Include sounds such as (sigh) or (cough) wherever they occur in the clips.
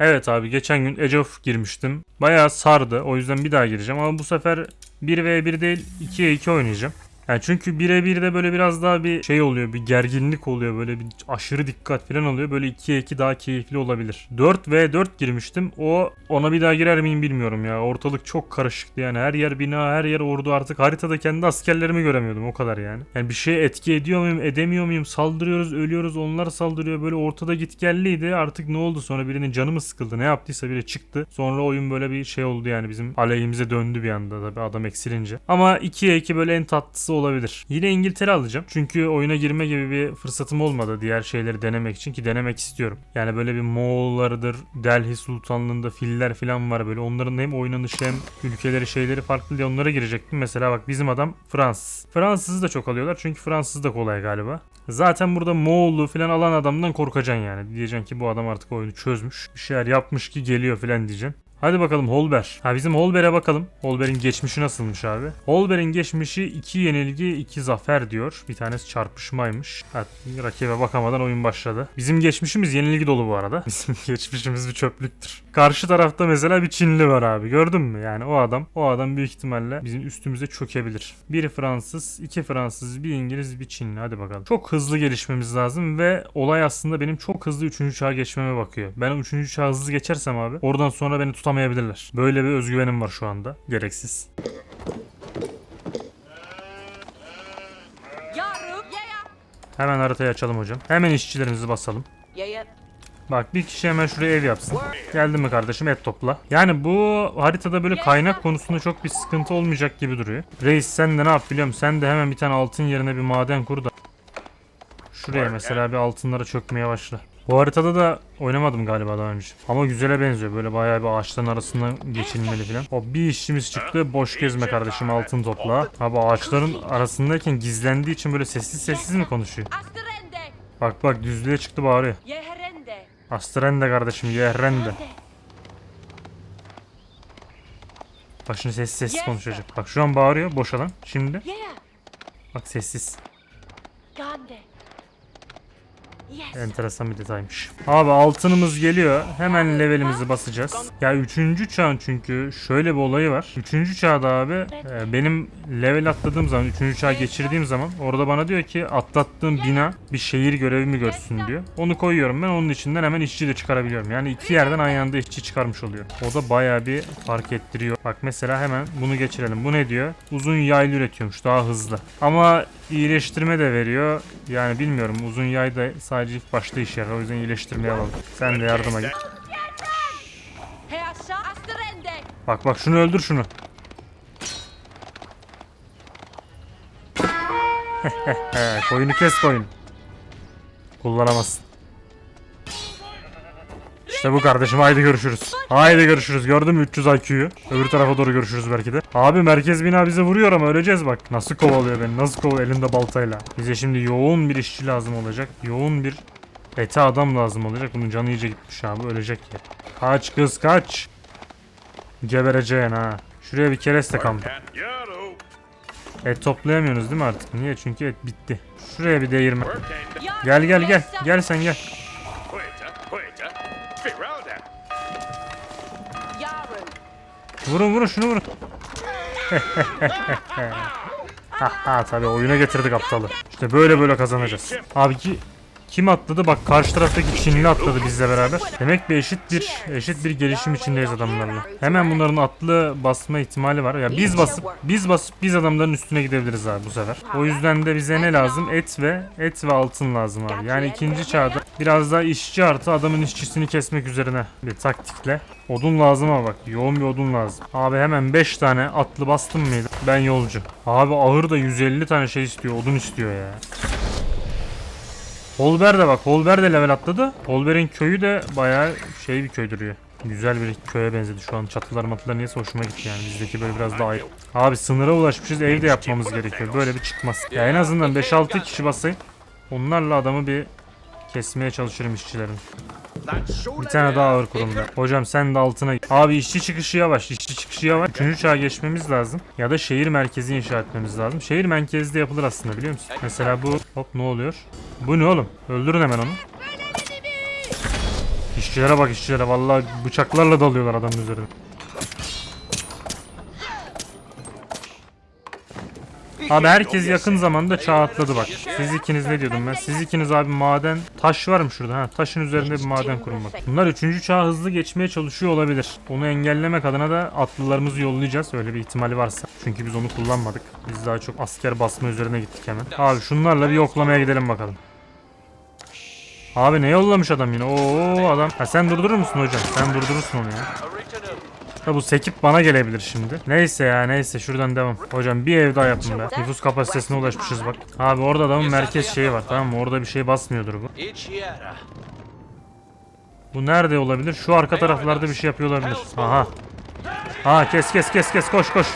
Evet abi geçen gün Age of girmiştim. Bayağı sardı. O yüzden bir daha gireceğim ama bu sefer 1v1 değil 2'ye 2 oynayacağım. Yani çünkü 1'e 1'de böyle biraz daha bir şey oluyor, bir gerginlik oluyor, böyle bir aşırı dikkat falan oluyor. Böyle 2'ye 2 daha keyifli olabilir. 4 v 4 girmiştim. O ona bir daha girer miyim bilmiyorum ya. Ortalık çok karışıktı yani. Her yer bina, her yer ordu artık. Haritada kendi askerlerimi göremiyordum o kadar yani. Yani bir şeye etki ediyor muyum, edemiyor muyum? Saldırıyoruz, ölüyoruz, onlar saldırıyor. Böyle ortada git gelliydi. Artık ne oldu sonra birinin canı mı sıkıldı? Ne yaptıysa biri çıktı. Sonra oyun böyle bir şey oldu yani bizim aleyhimize döndü bir anda tabii adam eksilince. Ama 2'ye 2 böyle en tatlısı olabilir. Yine İngiltere alacağım. Çünkü oyuna girme gibi bir fırsatım olmadı diğer şeyleri denemek için ki denemek istiyorum. Yani böyle bir Moğollarıdır, Delhi Sultanlığında filler falan var böyle. Onların hem oynanışı hem ülkeleri şeyleri farklı diye onlara girecektim. Mesela bak bizim adam Fransız. Fransız'ı da çok alıyorlar çünkü Fransız da kolay galiba. Zaten burada Moğollu falan alan adamdan korkacaksın yani. Diyeceksin ki bu adam artık oyunu çözmüş. Bir şeyler yapmış ki geliyor falan diyeceksin. Hadi bakalım Holber. Ha bizim Holber'e bakalım. Holber'in geçmişi nasılmış abi? Holber'in geçmişi 2 yenilgi 2 zafer diyor. Bir tanesi çarpışmaymış. Ha, rakibe bakamadan oyun başladı. Bizim geçmişimiz yenilgi dolu bu arada. (laughs) Bizim geçmişimiz bir çöplüktür. Karşı tarafta mesela bir Çinli var abi. Gördün mü? Yani o adam o adam büyük ihtimalle bizim üstümüze çökebilir. Biri Fransız, iki Fransız, bir İngiliz, bir Çinli. Hadi bakalım. Çok hızlı gelişmemiz lazım ve olay aslında benim çok hızlı 3. çağa geçmeme bakıyor. Ben 3. çağa hızlı geçersem abi oradan sonra beni tutamayabilirler. Böyle bir özgüvenim var şu anda. Gereksiz. Hemen haritayı açalım hocam. Hemen işçilerimizi basalım. Yaya. Bak bir kişi hemen şuraya ev yapsın. Geldi mi kardeşim et topla. Yani bu haritada böyle kaynak konusunda çok bir sıkıntı olmayacak gibi duruyor. Reis sen de ne yap biliyorum sen de hemen bir tane altın yerine bir maden kur da. Şuraya mesela bir altınlara çökmeye başla. Bu haritada da oynamadım galiba daha önce. Ama güzele benziyor. Böyle bayağı bir ağaçların arasından geçilmeli falan. O bir işçimiz çıktı. Boş gezme kardeşim altın topla. Abi ağaçların arasındayken gizlendiği için böyle sessiz sessiz mi konuşuyor? Bak bak düzlüğe çıktı. Yeherende. Astrende kardeşim yehrende. Bak şimdi sessiz sessiz konuşacak. Bak şu an bağırıyor boş alan. Şimdi bak sessiz. Gande. Enteresan bir detaymış. Abi altınımız geliyor. Hemen levelimizi basacağız. Ya 3. çağın çünkü şöyle bir olayı var. 3. çağda abi e, benim level atladığım zaman 3. çağa geçirdiğim zaman orada bana diyor ki atlattığım bina bir şehir görevi mi görsün diyor. Onu koyuyorum ben onun içinden hemen işçi de çıkarabiliyorum. Yani iki yerden aynı anda işçi çıkarmış oluyor. O da bayağı bir fark ettiriyor. Bak mesela hemen bunu geçirelim. Bu ne diyor? Uzun yaylı üretiyormuş daha hızlı. Ama iyileştirme de veriyor. Yani bilmiyorum uzun yay da sadece ilk başta işe yarar. O yüzden iyileştirmeye alalım. Sen de yardıma git. Bak bak şunu öldür şunu. (laughs) koyunu kes koyun. Kullanamazsın. İşte bu kardeşim haydi görüşürüz. Haydi görüşürüz gördün mü 300 IQ'yu. Öbür tarafa doğru görüşürüz belki de. Abi merkez bina bize vuruyor ama öleceğiz bak. Nasıl kovalıyor beni nasıl kovalıyor elinde baltayla. Bize şimdi yoğun bir işçi lazım olacak. Yoğun bir ete adam lazım olacak. Bunun canı iyice gitmiş abi ölecek ya. Kaç kız kaç. Gebereceksin ha. Şuraya bir kereste kampı. Et toplayamıyorsunuz değil mi artık? Niye? Çünkü et bitti. Şuraya bir değirme. working. Yarım. Gel gel gel. Gel sen gel. Vurun vurun şunu vurun. (laughs) Haha tabii oyuna getirdik aptalı. İşte böyle böyle kazanacağız. Abi ki kim atladı? Bak karşı taraftaki Çinli atladı bizle beraber. Demek bir eşit bir eşit bir gelişim içindeyiz adamlarla. Hemen bunların atlı basma ihtimali var. Ya biz basıp biz basıp biz adamların üstüne gidebiliriz abi bu sefer. O yüzden de bize ne lazım? Et ve et ve altın lazım abi. Yani ikinci çağda biraz daha işçi artı adamın işçisini kesmek üzerine bir taktikle. Odun lazım ama bak yoğun bir odun lazım. Abi hemen 5 tane atlı bastım mıydı? Ben yolcu. Abi ahır da 150 tane şey istiyor odun istiyor ya. Holber de bak Holber de level atladı. Holber'in köyü de bayağı şey bir köy duruyor. Güzel bir köye benzedi şu an çatılar matılar niyeyse hoşuma gitti yani bizdeki böyle biraz daha. Abi sınıra ulaşmışız evde yapmamız gerekiyor böyle bir çıkmaz. Ya en azından 5-6 kişi basayım. Onlarla adamı bir kesmeye çalışırım işçilerin. Bir tane daha ağır kurumda. Hocam sen de altına. Abi işçi çıkışı yavaş. işçi çıkışı yavaş. Üçüncü çağa geçmemiz lazım. Ya da şehir merkezi inşa etmemiz lazım. Şehir merkezde yapılır aslında biliyor musun? Mesela bu hop ne oluyor? Bu ne oğlum? Öldürün hemen onu. İşçilere bak işçilere. Vallahi bıçaklarla dalıyorlar adamın üzerine. Abi herkes yakın zamanda çağ atladı bak. Siz ikiniz ne diyordum ben? Siz ikiniz abi maden taş var mı şurada? Ha, taşın üzerinde bir maden kurun bak. Bunlar 3. çağa hızlı geçmeye çalışıyor olabilir. Onu engellemek adına da atlılarımızı yollayacağız öyle bir ihtimali varsa. Çünkü biz onu kullanmadık. Biz daha çok asker basma üzerine gittik hemen. Abi şunlarla bir yoklamaya gidelim bakalım. Abi ne yollamış adam yine? Oo adam. Ha sen durdurur musun hocam? Sen durdurursun onu ya. Ha bu sekip bana gelebilir şimdi. Neyse ya neyse şuradan devam. Hocam bir ev daha yapın be. Nüfus kapasitesine ulaşmışız bak. Abi orada adamın merkez şeyi var tamam mı? Orada bir şey basmıyordur bu. Bu nerede olabilir? Şu arka taraflarda bir şey yapıyor olabilir. Aha. Ha kes kes kes kes koş koş.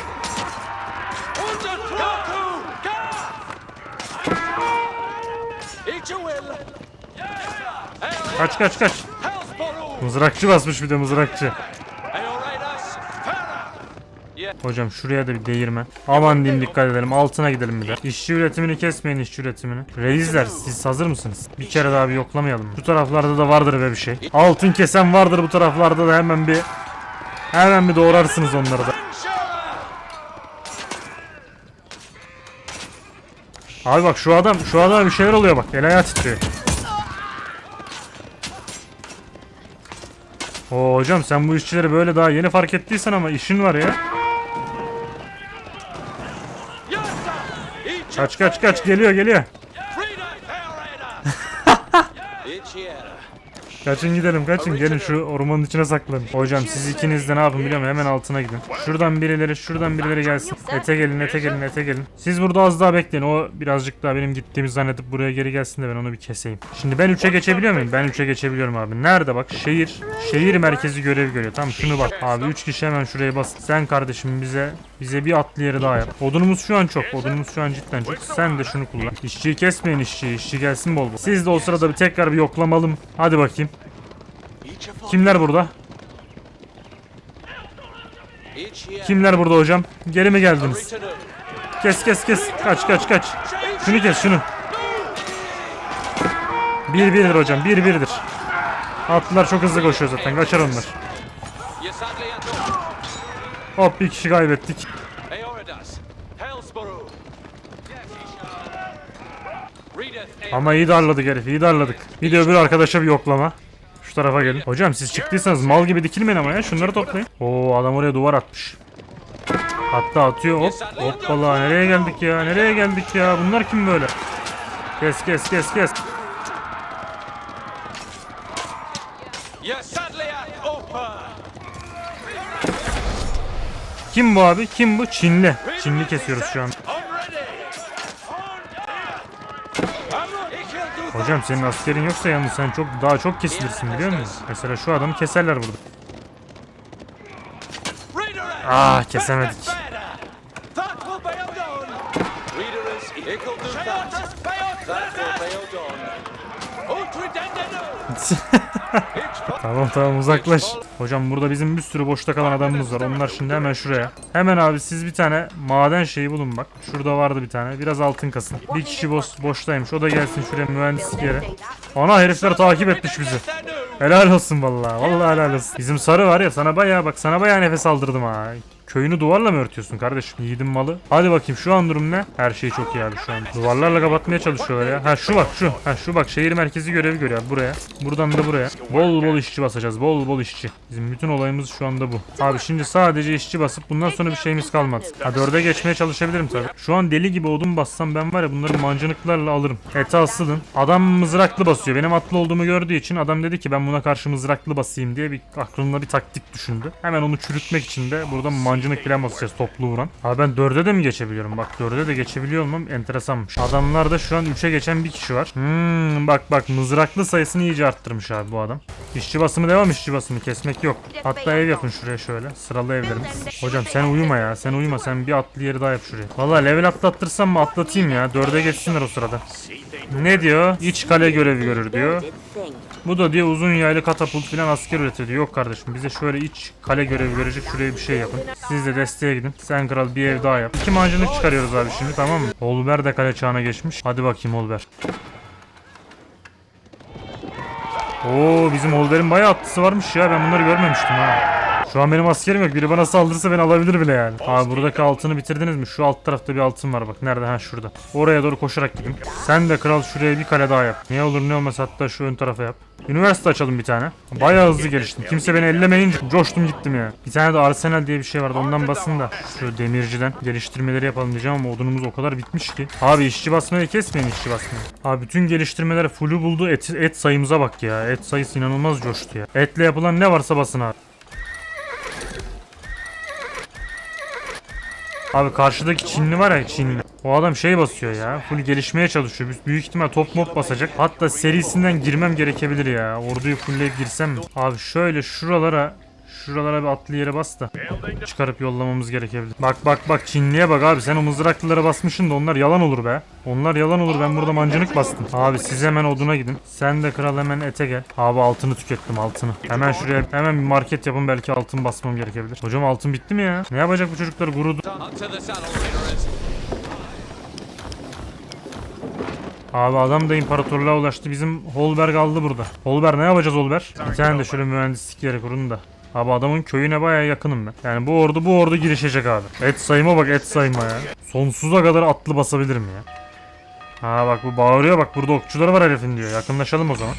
Kaç kaç kaç. Mızrakçı basmış bir de mızrakçı. Hocam şuraya da bir değirmen. Aman diyeyim dikkat edelim. Altına gidelim bir de. İşçi üretimini kesmeyin işçi üretimini. Reisler siz hazır mısınız? Bir kere daha bir yoklamayalım? Şu taraflarda da vardır be bir şey. Altın kesen vardır bu taraflarda da hemen bir hemen bir doğrarsınız onları da. Abi bak şu adam şu adama bir şeyler oluyor bak. El ayağı titriyor. Oo hocam sen bu işçileri böyle daha yeni fark ettiysen ama işin var ya. Kaç kaç kaç geliyor geliyor. Kaçın gidelim kaçın gelin şu ormanın içine saklanın. Hocam siz ikiniz de ne yapın biliyor musun? Hemen altına gidin. Şuradan birileri şuradan birileri gelsin. Ete gelin ete gelin ete gelin. Siz burada az daha bekleyin. O birazcık daha benim gittiğimi zannedip buraya geri gelsin de ben onu bir keseyim. Şimdi ben 3'e geçebiliyor muyum? Ben 3'e geçebiliyorum abi. Nerede bak şehir. Şehir merkezi görev görüyor. Tamam şunu bak. Abi 3 kişi hemen şuraya bas. Sen kardeşim bize bize bir atlı yeri daha yap. Odunumuz şu an çok. Odunumuz şu an cidden çok. Sen de şunu kullan. İşçiyi kesmeyin işçiyi. İşçi gelsin bol bol. Siz de o sırada bir tekrar bir yoklamalım. Hadi bakayım. Kimler burada? Kimler burada hocam? Geri mi geldiniz? Kes kes kes. Kaç kaç kaç. Şunu kes şunu. Bir birdir hocam. Bir birdir. Atlılar çok hızlı koşuyor zaten. Kaçar onlar. Hop bir kişi kaybettik. Ama iyi darladık herif. iyi darladık. Bir de öbür arkadaşa bir yoklama. Tarafa gelin. Hocam siz çıktıysanız mal gibi dikilmeyin ama ya. Şunları toplayın. Oo adam oraya duvar atmış. Hatta atıyor. Hop. Hoppala. Nereye geldik ya? Nereye geldik ya? Bunlar kim böyle? Kes kes kes kes. Kim bu abi? Kim bu? Çinli. Çinli kesiyoruz şu an. Hocam senin askerin yoksa yalnız sen çok daha çok kesilirsin biliyor musun? Mesela şu adamı keserler burada. Ah, kesemedik. (laughs) (laughs) Tamam tamam uzaklaş. Hocam burada bizim bir sürü boşta kalan adamımız var. Onlar şimdi hemen şuraya. Hemen abi siz bir tane maden şeyi bulun bak. Şurada vardı bir tane. Biraz altın kasın. Bir kişi boş, boştaymış. O da gelsin şuraya mühendislik yere. Ana herifler takip etmiş bizi. Helal olsun vallahi. Vallahi helal olsun. Bizim sarı var ya sana bayağı bak sana bayağı nefes aldırdım ha. Köyünü duvarla mı örtüyorsun kardeşim? Yiğidin malı. Hadi bakayım şu an durum ne? Her şey çok iyi abi şu an. Duvarlarla kapatmaya çalışıyorlar ya. Ha şu bak şu. Ha şu bak şehir merkezi görevi görüyor buraya. Buradan da buraya. Bol bol işçi basacağız. Bol bol işçi. Bizim bütün olayımız şu anda bu. Abi şimdi sadece işçi basıp bundan sonra bir şeyimiz kalmadı. Ha dörde geçmeye çalışabilirim tabii. Şu an deli gibi odun bassam ben var ya bunları mancınıklarla alırım. Ete asılın. Adam mızraklı basıyor. Benim atlı olduğumu gördüğü için adam dedi ki ben buna karşı mızraklı basayım diye bir aklında bir taktik düşündü. Hemen onu çürütmek için de burada mancınık falan basacağız toplu vuran. Abi ben dörde de mi geçebiliyorum? Bak dörde de geçebiliyor olmam enteresanmış. Adamlarda şu an 3'e geçen bir kişi var. Hmm, bak bak mızraklı sayısını iyice arttırmış abi bu adam. İşçi basımı devam işçi basımı kesmek yok. Hatta ev yapın şuraya şöyle. Sıralı evlerimiz. Hocam sen uyuma ya. Sen uyuma. Sen bir atlı yeri daha yap şuraya. Valla level atlattırsam mı atlatayım ya. Dörde geçsinler o sırada. Ne diyor? İç kale görevi görür diyor. Bu da diyor uzun yaylı katapult falan asker üretiyor diyor. Yok kardeşim bize şöyle iç kale görevi verecek şuraya bir şey yapın. Siz de desteğe gidin. Sen kral bir ev daha yap. İki mancınık çıkarıyoruz abi şimdi tamam mı? Olber de kale çağına geçmiş. Hadi bakayım Olber. Oo bizim Holber'in bayağı atlısı varmış ya. Ben bunları görmemiştim ha. Şu an benim askerim yok. Biri bana saldırırsa beni alabilir bile yani. Abi buradaki altını bitirdiniz mi? Şu alt tarafta bir altın var bak. Nerede? Ha şurada. Oraya doğru koşarak gidin. Sen de kral şuraya bir kale daha yap. Ne olur ne olmaz hatta şu ön tarafa yap. Üniversite açalım bir tane. Bayağı hızlı geliştim. Kimse beni ellemeyince coştum gittim ya. Bir tane de Arsenal diye bir şey vardı. Ondan basın da şu demirciden geliştirmeleri yapalım diyeceğim ama odunumuz o kadar bitmiş ki. Abi işçi basmayı kesmeyin işçi basmayı. Abi bütün geliştirmeler full'ü buldu. Et, et sayımıza bak ya. Et sayısı inanılmaz coştu ya. Etle yapılan ne varsa basın abi. Abi karşıdaki Çinli var ya Çinli. O adam şey basıyor ya. Full gelişmeye çalışıyor. Büyük- ihtimal top mop basacak. Hatta serisinden girmem gerekebilir ya. Orduyu fullleyip girsem mi? Abi şöyle şuralara Şuralara bir atlı yere bas da çıkarıp yollamamız gerekebilir. Bak bak bak Çinli'ye bak abi sen o mızraklılara basmışsın da onlar yalan olur be. Onlar yalan olur ben burada mancınık bastım. Abi siz hemen oduna gidin. Sen de kral hemen ete gel. Abi altını tükettim altını. Hemen şuraya hemen bir market yapın belki altın basmam gerekebilir. Hocam altın bitti mi ya? Ne yapacak bu çocuklar gurudu? Abi adam da imparatorluğa ulaştı. Bizim Holberg aldı burada. Holberg ne yapacağız Holberg? Bir tane de şöyle mühendislik yeri kurun da. Abi adamın köyüne baya yakınım ben. Yani bu ordu bu ordu girişecek abi. Et sayıma bak et sayıma ya. Sonsuza kadar atlı basabilirim ya. Ha bak bu bağırıyor bak burada okçuları var herifin diyor. Yakınlaşalım o zaman.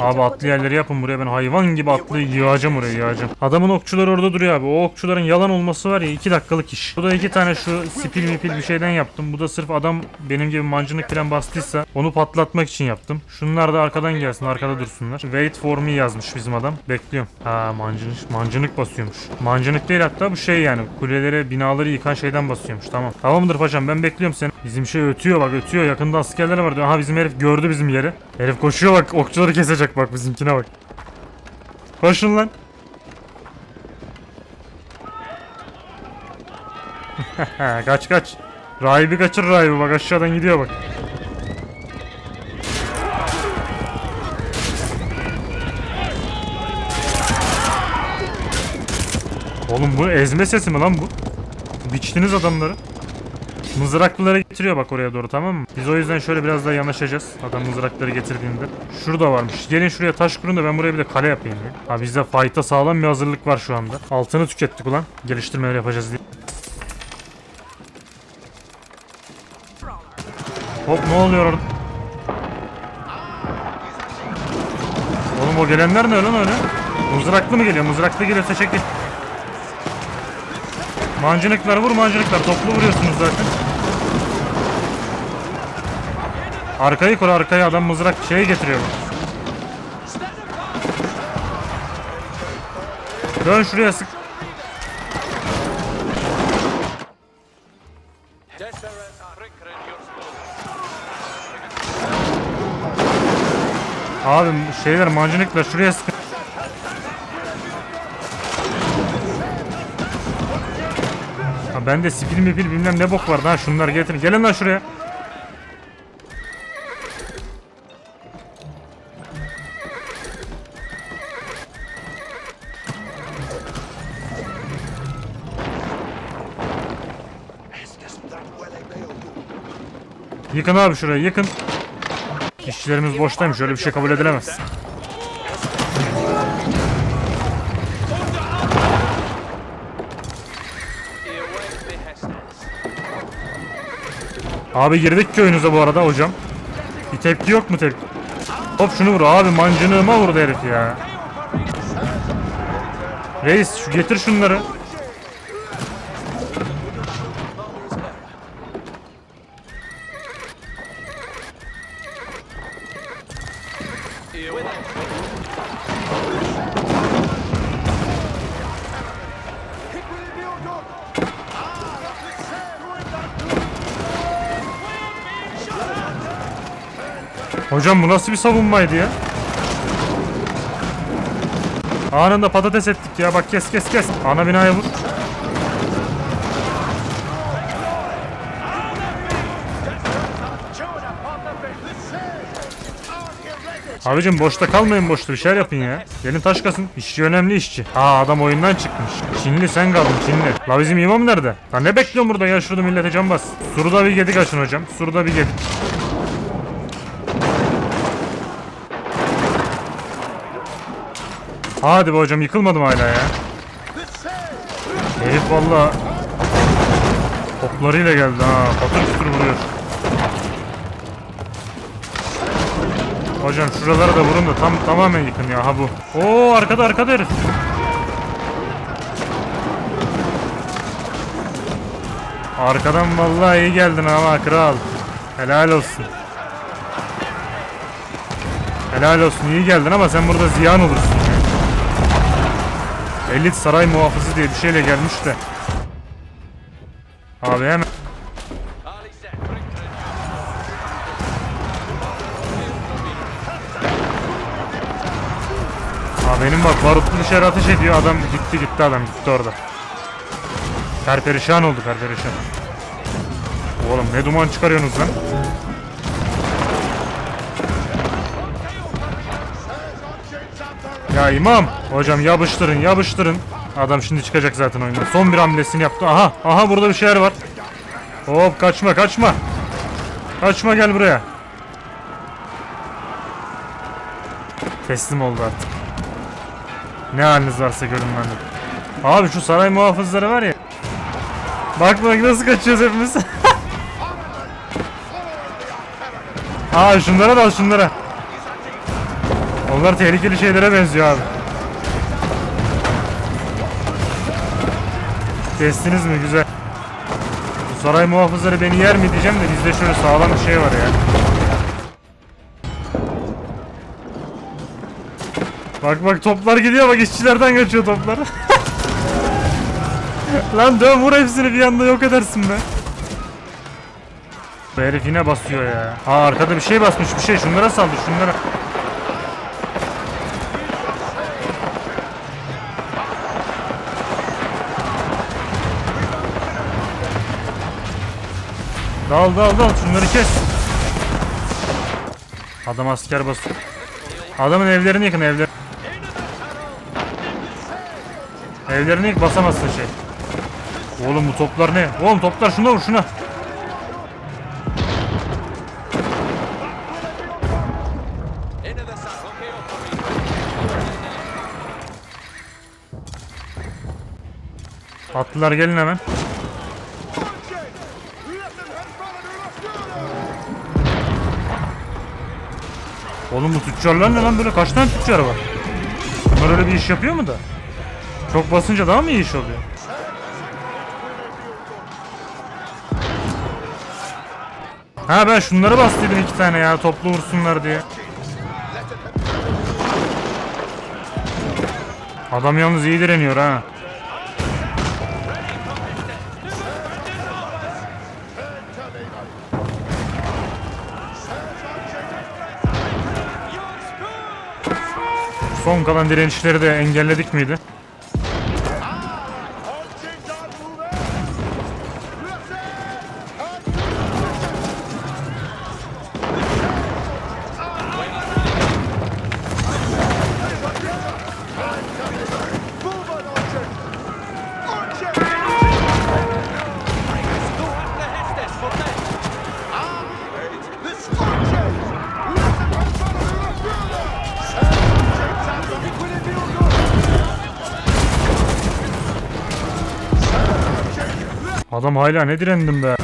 Abi atlı yerleri yapın buraya ben hayvan gibi atlıyı yığacağım oraya yığacağım. Adamın okçuları orada duruyor abi. O okçuların yalan olması var ya 2 dakikalık iş. Bu da iki tane şu spil mipil bir şeyden yaptım. Bu da sırf adam benim gibi mancınık falan bastıysa onu patlatmak için yaptım. Şunlar da arkadan gelsin arkada dursunlar. Wait for me yazmış bizim adam. Bekliyorum. Ha mancınık, mancınık basıyormuş. Mancınık değil hatta bu şey yani kulelere binaları yıkan şeyden basıyormuş. Tamam. Tamamdır paşam ben bekliyorum seni. Bizim şey ötüyor bak ötüyor. Yakında askerler var diyor. Aha bizim herif gördü bizim yeri. Herif koşuyor bak okçuları kesecek bak bizimkine bak. Koşun lan. (laughs) kaç kaç. Rahibi kaçır rahibi bak aşağıdan gidiyor bak. Oğlum bu ezme sesi mi lan bu? Biçtiniz adamları. Mızraklıları getiriyor bak oraya doğru tamam mı? Biz o yüzden şöyle biraz daha yanaşacağız. Adam mızrakları getirdiğinde. Şurada varmış. Gelin şuraya taş kurun da ben buraya bir de kale yapayım ya. Ha bizde fight'a sağlam bir hazırlık var şu anda. Altını tükettik ulan. Geliştirmeler yapacağız diye. Hop ne oluyor orada? Oğlum o gelenler ne lan öyle? Mızraklı mı geliyor? Mızraklı geliyorsa çekil. Mancınıklar vur mancınıklar. Toplu vuruyorsunuz zaten. Arkayı kur arkaya adam mızrak şeyi getiriyor. Dön şuraya sık. Abi şeyler mancınıklar şuraya sık. Ha bende spil mipil bilmem ne bok vardı ha şunları getirin. Gelin lan şuraya. Yıkın abi şurayı yıkın. İşçilerimiz boştaymış öyle bir şey kabul edilemez. Abi girdik köyünüze bu arada hocam. Bir tepki yok mu tepki? Hop şunu vur abi mancınığıma vurdu herif ya. Reis şu getir şunları. Hocam bu nasıl bir savunmaydı ya? Anında patates ettik ya bak kes kes kes. Ana binaya vur. Abicim boşta kalmayın boşta bir şeyler yapın ya. Gelin taş kasın. İşçi önemli işçi. Aa adam oyundan çıkmış. Çinli sen kaldın Çinli. La bizim imam nerede? Lan ne bekliyorsun burada ya şurada millete can bas. Suruda bir gedik açın hocam. Suruda bir gedik. Hadi be hocam yıkılmadım hala ya. Herif valla toplarıyla geldi ha. Patır kütür vuruyor. Hocam şuralara da vurun da tam tamamen yıkın ya ha bu. Oo arkada arkada herif. Arkadan vallahi iyi geldin ama kral. Helal olsun. Helal olsun iyi geldin ama sen burada ziyan olursun. Elit saray muhafızı diye bir şeyle gelmiş de. Abi hemen. Aa benim bak barutlu dışarı ateş ediyor adam gitti gitti adam gitti orada. Perperişan oldu perperişan. Oğlum ne duman çıkarıyorsunuz lan? Ya imam hocam yapıştırın yapıştırın. Adam şimdi çıkacak zaten oyundan. Son bir hamlesini yaptı. Aha aha burada bir şeyler var. Hop kaçma kaçma. Kaçma gel buraya. Teslim oldu artık. Ne haliniz varsa görün benden. Abi şu saray muhafızları var ya. Bak bak nasıl kaçıyoruz hepimiz. (laughs) Aa şunlara da şunlara. Onlar tehlikeli şeylere benziyor abi. Kestiniz mi? Güzel. Bu saray muhafızları beni yer mi diyeceğim de bizde şöyle sağlam bir şey var ya. Bak bak toplar gidiyor bak işçilerden kaçıyor toplar. (laughs) Lan dön vur hepsini bir anda yok edersin be. Bu herif yine basıyor ya. Ha arkada bir şey basmış bir şey şunlara saldı şunlara. Dal dal dal şunları kes. Adam asker basıyor. Adamın evlerini yıkın evler. Evlerini yık basamazsın şey. Oğlum bu toplar ne? Oğlum toplar şuna vur şuna. Atlılar gelin hemen. Oğlum bu tüccarlar ne lan böyle kaç tane tüccar var? Bunlar öyle bir iş yapıyor mu da? Çok basınca daha mı iyi iş oluyor? Ha ben şunları bastıydım iki tane ya toplu vursunlar diye. Adam yalnız iyi direniyor ha. Son kalan direnişleri de engelledik miydi? Adam hala ne direndim be.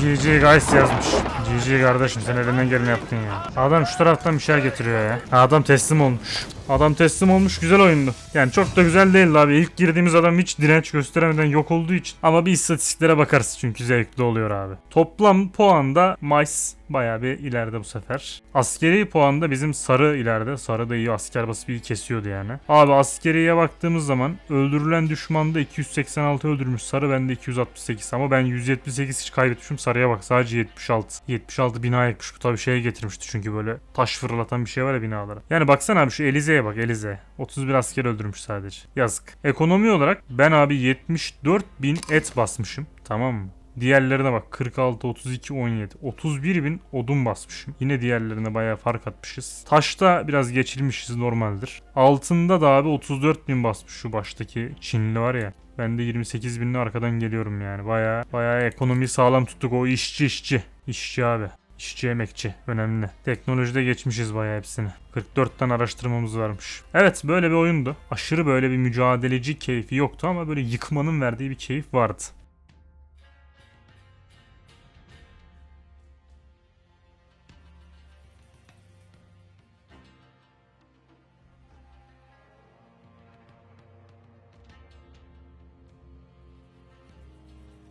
GG guys yazmış. GG kardeşim sen elinden geleni yaptın ya. Adam şu taraftan bir şeyler getiriyor ya. Adam teslim olmuş. Adam teslim olmuş güzel oyundu. Yani çok da güzel değildi abi. İlk girdiğimiz adam hiç direnç gösteremeden yok olduğu için. Ama bir istatistiklere bakarız çünkü zevkli oluyor abi. Toplam puanda Mice bayağı bir ileride bu sefer. Askeri puanda bizim sarı ileride. Sarı da iyi asker basıp iyi kesiyordu yani. Abi askeriye baktığımız zaman öldürülen düşmanda 286 öldürmüş sarı bende 268 ama ben 178 hiç kaybetmişim sarıya bak sadece 76. 76 bina yakmış bu tabii şeye getirmişti çünkü böyle taş fırlatan bir şey var ya binalara. Yani baksana abi şu Elize'ye bak Elize. 31 asker öldürmüş sadece. Yazık. Ekonomi olarak ben abi 74 bin et basmışım. Tamam mı? Diğerlerine bak 46, 32, 17. 31 bin odun basmışım. Yine diğerlerine bayağı fark atmışız. Taşta biraz geçilmişiz normaldir. Altında da abi 34 bin basmış şu baştaki Çinli var ya. Ben de 28 binli arkadan geliyorum yani. Bayağı bayağı ekonomiyi sağlam tuttuk o işçi işçi. İşçi abi. İşçi emekçi önemli. Teknolojide geçmişiz bayağı hepsini. 44'ten araştırmamız varmış. Evet böyle bir oyundu. Aşırı böyle bir mücadeleci keyfi yoktu ama böyle yıkmanın verdiği bir keyif vardı.